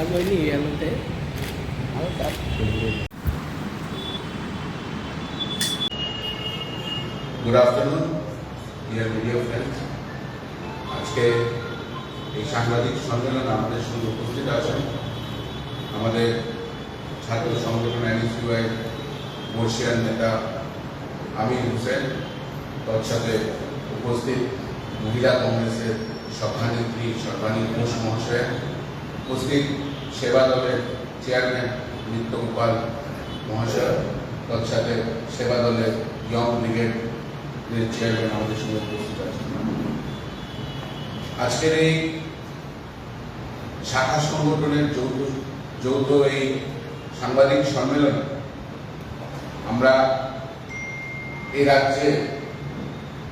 কাজ হয়নি এর মধ্যে good afternoon dear media friends আজকে এই সাংবাদিক সম্মেলনে আমাদের সঙ্গে উপস্থিত আছেন। আমাদের ছাত্র সংগঠন এনএসইউআই বর্ষিয়ান নেতা আমির হোসেন। তৎসাথে উপস্থিত মহিলা কংগ্রেসের সভানেত্রী সর্বানী ঘোষ মহাশয় উপস্থিত সেবা দলের চেয়ারম্যান নিত্য গোপাল মহাশয়, তৎসাথে সেবা দলের ইয়ং ব্রিগেড চেয়ারম্যান আমাদের সঙ্গে উপস্থিত আছেন। আজকের এই শাখা সংগঠনের যৌথ যৌথ এই সাংবাদিক সম্মেলন, আমরা এই রাজ্যে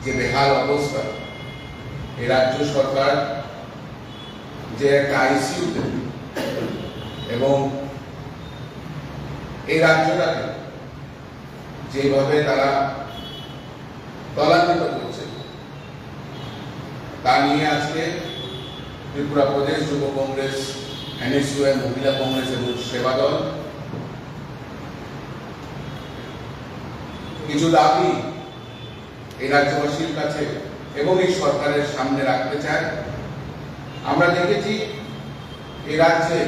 যে বেহাল অবস্থা, এই রাজ্য সরকার যে একটা আইসিইউতে এবং এই রাজ্যটাকে যেভাবে তারা ত্বরান্বিত করছে, তা নিয়ে আজকে ত্রিপুরা প্রদেশ যুব কংগ্রেস এনএসইউএ মহিলা কংগ্রেস এবং সেবা দল কিছু দাবি এই রাজ্যবাসীর কাছে এবং এই সরকারের সামনে রাখতে চায়। আমরা দেখেছি এই রাজ্যে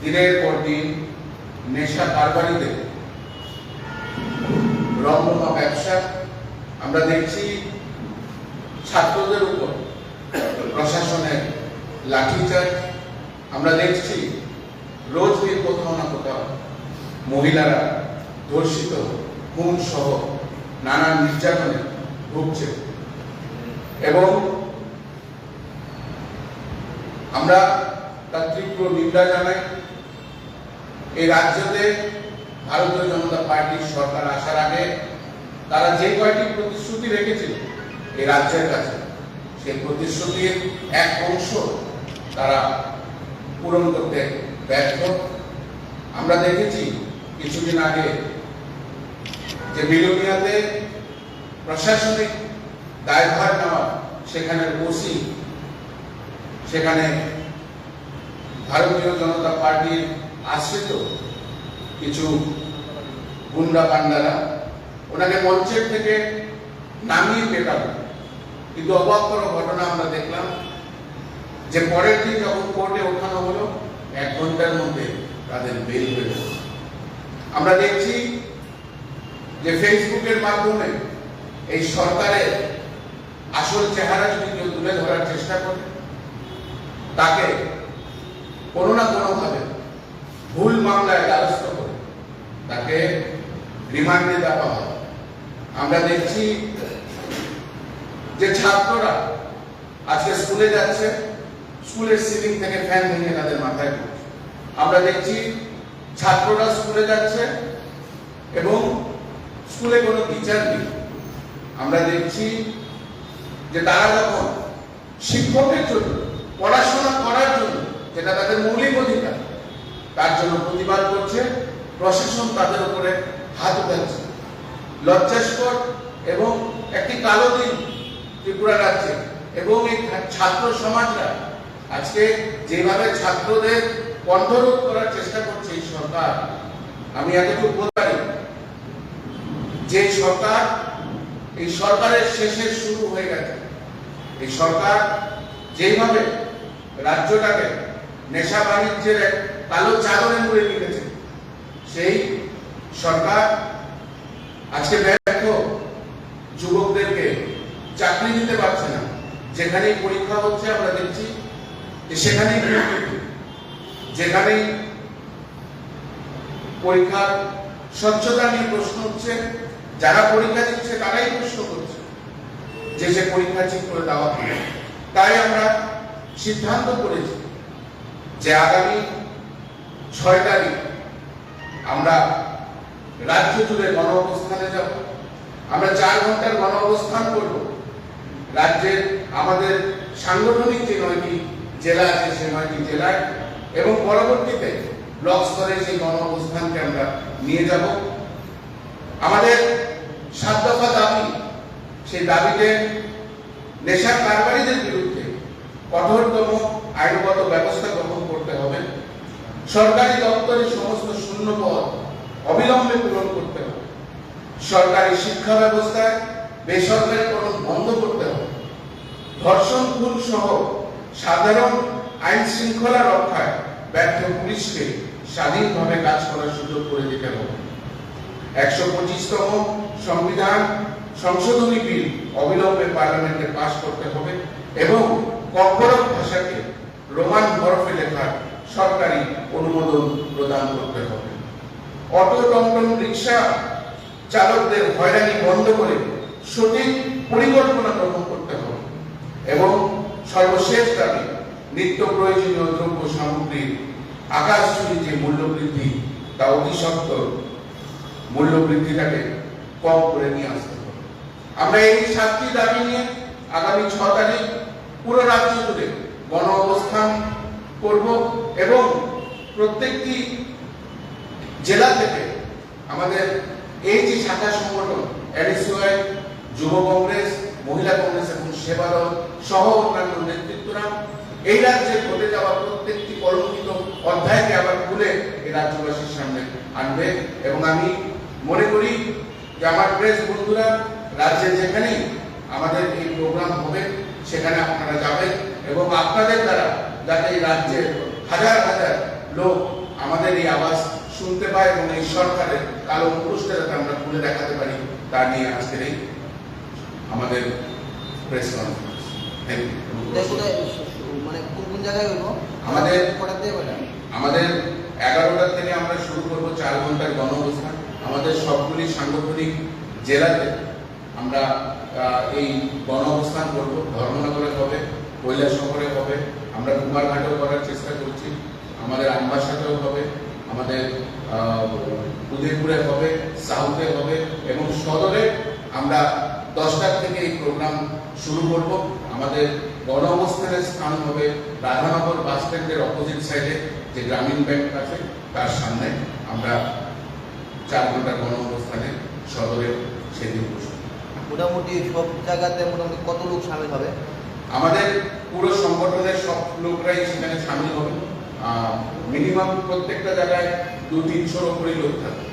দিনের পর দিন নেশা কারবারিদের রমরমা ব্যবসা আমরা দেখছি ছাত্রদের উপর, প্রশাসনের লাঠিচার্জ আমরা দেখছি রোজ দিন কোথাও না কোথাও মহিলারা ধর্ষিত খুন সহ নানান নির্যাতনে ভুগছে। এবং আমরা তার তীব্র নিন্দা জানাই। এই রাজ্যতে ভারতীয় জনতা পার্টির সরকার আসার আগে তারা যে কয়টি প্রতিশ্রুতি রেখেছিল এই রাজ্যের কাছে, সেই প্রতিশ্রুতির এক অংশ তারা পূরণ করতে ব্যর্থ। আমরা দেখেছি কিছুদিন আগে যে বিলোনিয়াতে প্রশাসনিক দায়ভার নেওয়া সেখানে ওসি, সেখানে ভারতীয় জনতা পার্টির আশ্রিত কিছু গুন্ডা পান্ডারা ওনাকে মঞ্চের থেকে নামিয়ে পেটালো। কিন্তু অবাক ঘটনা আমরা দেখলাম যে পরের দিন যখন কোর্টে ওঠানো হলো, এক ঘণ্টার মধ্যে তাদের বেল গেল। আমরা দেখছি যে ফেসবুকের মাধ্যমে এই সরকারের আসল চেহারা যদি কেউ তুলে ধরার চেষ্টা করে, তাকে কোনো না কোনো ভাবে ভুল মামলায় দ্বারস্থ করে, তাকে রিমান্ডে দেওয়া হয়। আমরা দেখছি যে ছাত্ররা আজকে স্কুলে যাচ্ছে, স্কুলের সিলিং থেকে ফ্যান ভেঙে তাদের মাথায় পড়ছে। আমরা দেখছি ছাত্ররা স্কুলে যাচ্ছে এবং স্কুলে কোনো টিচার নেই। আমরা দেখছি যে তারা যখন শিক্ষকের জন্য, পড়াশোনা করার জন্য, যেটা তাদের মৌলিক অধিকার তার জন্য প্রতিবাদ করছে। প্রশাসন তাদের উপরে হাত উঠাচ্ছে। লজ্জাস্কর এবং একটি কালো দিন ত্রিপুরা রাজ্যে এবং এই ছাত্র সমাজরা আজকে যেভাবে ছাত্রদের কণ্ঠরোধ করার চেষ্টা করছে এই সরকার, আমি এতটুকু বলতে পারি, যে সরকার এই সরকারের শেষে শুরু হয়ে গেছে। এই সরকার যেভাবে রাজ্যটাকে নেশা বাণিজ্যের এক কালো চাদরে মুড়ে রেখেছে সেই সরকার আজকে ব্যর্থ। যুবকদেরকে চাকরি দিতে পারছে না। যেখানেই পরীক্ষা হচ্ছে আমরা দেখছি যে সেখানেই। যেখানেই পরীক্ষার স্বচ্ছতা নিয়ে প্রশ্ন হচ্ছে, যারা পরীক্ষা দিচ্ছে তারাই প্রশ্ন করছে যে সে পরীক্ষা ঠিক করে দেওয়া তাই আমরা সিদ্ধান্ত করেছি যে আগামী ছয় তারিখ আমরা রাজ্য জুড়ে গণ অবস্থানে যাব। আমরা চার ঘণ্টার গণ অবস্থান করব। রাজ্যের আমাদের সাংগঠনিক যে নয়টি জেলা আছে, সে নয়টি জেলায় এবং পরবর্তীতে ব্লক স্তরে সেই গণ অবস্থানকে আমরা নিয়ে যাব। আমাদের সাত দফা দাবি, সেই দাবিতে নেশা কারবারিদের বিরুদ্ধে কঠোরতম আইনগত ব্যবস্থা সরকারি দপ্তরে সমস্ত শূন্য পদ অবিলম্বে পূরণ করতে হবে। সরকারি শিক্ষা ব্যবস্থায় বেসরকারিকরণ বন্ধ করতে হবে। ধর্ষণ, খুন সহ সাধারণ আইন শৃঙ্খলা রক্ষায় ব্যর্থ পুলিশকে স্বাধীনভাবে কাজ করার সুযোগ করে দিতে হবে। একশো পঁচিশতম সংবিধান সংশোধনী বিল অবিলম্বে পার্লামেন্টে পাশ করতে হবে এবং কর্পোরেট ভাষাকে রোমান হরফে লেখার সরকারি অনুমোদন প্রদান করতে হবে। অটো টমটম রিক্সা চালকদের হয়রানি বন্ধ করে সঠিক পরিকল্পনা গ্রহণ করতে হবে এবং সর্বশেষ দাবি, নিত্য প্রয়োজনীয় দ্রব্য সামগ্রীর আকাশচুরি যে মূল্য বৃদ্ধি তা অতি সত্ত্বর মূল্য বৃদ্ধিটাকে কম করে নিয়ে আসতে হবে। আমরা এই সাতটি দাবি নিয়ে আগামী ছ তারিখ পুরো রাজ্য জুড়ে গণ অবস্থান করব। এবং প্রত্যেকটি জেলা থেকে আমাদের এই যে শাখা সংগঠন এডিসিওয়াই যুব কংগ্রেস, মহিলা কংগ্রেস এবং সেবা দল সহ অন্যান্য নেতৃত্বরা এই রাজ্যে ঘটে যাওয়া প্রত্যেকটি কলঙ্কিত অধ্যায়কে আবার খুলে এই রাজ্যবাসীর সামনে আনবে। এবং আমি মনে করি যে আমার প্রেস বন্ধুরা রাজ্যে যেখানেই আমাদের এই প্রোগ্রাম হবে, সেখানে আপনারা যাবেন এবং আপনাদের দ্বারা যাতে এই রাজ্যের হাজার হাজার লোক আমাদের এই আওয়াজ শুনতে পায় এবং এই সরকারের কালো মুখোশটা যাতে আমরা খুলে দেখাতে পারি তা নিয়ে আজকের এই আমাদের প্রেস কনফারেন্স মানে কোন কোন জায়গায় হইব? আমাদের- আমাদের এগারোটা থেকে আমরা শুরু করব চার ঘণ্টার গণ অবস্থান আমাদের সবগুলি সাংগঠনিক জেলাতে আমরা এই গণ অবস্থান করব। ধর্মনগরে হবে শহরে হবে আমরা কুমারঘাটেও করার চেষ্টা করছি। আমাদের আমবাসাতেও হবে, আমাদের উদয়পুরে হবে, সাউথে হবে, এবং সদরে আমরা দশটার থেকে এই প্রোগ্রাম শুরু করব। আমাদের গণ অবস্থানের স্থান হবে রাধানগর বাস স্ট্যান্ডের অপোজিট সাইডে যে গ্রামীণ ব্যাংক আছে, তার সামনে। আমরা চার ঘণ্টা গণ অবস্থানে সদরে সেদিন বসবো। মোটামুটি সব জায়গাতে মোটামুটি কত লোক সামিল হবে? আমাদের পুরো সংগঠনের সব লোকরাই সেখানে সামিল হবে। মিনিমাম প্রত্যেকটা জায়গায় দু তিনশোর উপরেই লোক থাকবে।